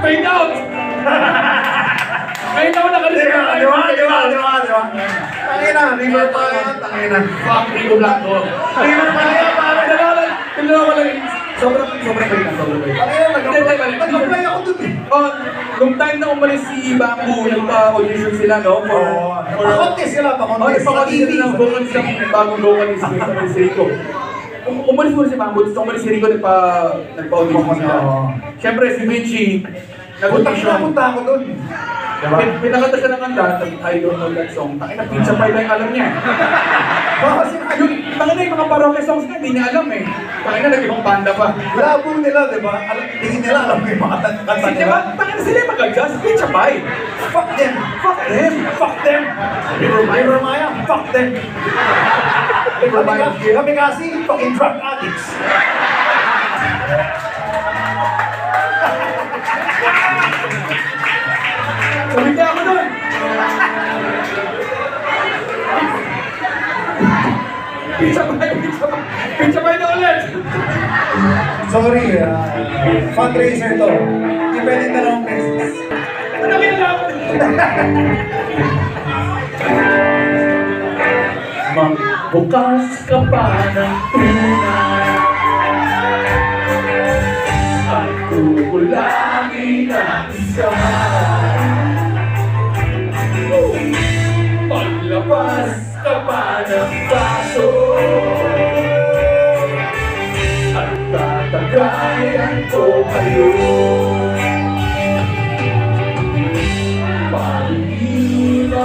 Fade out! Fade out na kanina. Di ba? Di ba? Di ba? Di ba? Di ba? Tangina, river pa yan. Tangina. Fuck, Rico Blanco. River pa yan. Parang nalalan. Ko lang. Sobrang, sobrang pa yan. Sobrang pa yan. Tangina, nag-apply ako dun eh. Oh, nung time na umalis si Bamboo, nagpa-audition sila, no? For, oh, for, pa-contest sila, pa-contest. Oh, pa-contest ng vocalist, bagong vocalist sa Mexico. Um, umalis mo si Bamboo, tapos umalis si Rico, nagpa, nagpa-audition sila. Oo. Siyempre, si Vinci, na, nag-audition. punta ako dun. Diba? Pin- Pinakanta siya ng kanta, sabi, I don't know that song. Takina, pizza pie lang alam niya. Baka kasi Yung, takina yung mga karaoke songs na, hindi niya alam eh. Takina, nag-ibang banda pa. labo nila, di ba? Alam, tingin nila, alam mo yung mga kanta nila. diba, takina sila yung mag-adjust, pizza pie. Fuck them! Fuck them. Fuck them! River Maya, fuck them! Kami, ka- kasi, fucking drug addicts. Sabi niya ako doon. Pizza pie, pizza pie. Pizza pie na ulit. Sorry, ah, fundraiser to. Hindi pwede dalawang pesos. Ano kaya Magbukas ka pa ng tunay. At kukulangin ang isa Paglabas ka pa ng baso. At tatagayan ko kayo. Pahihina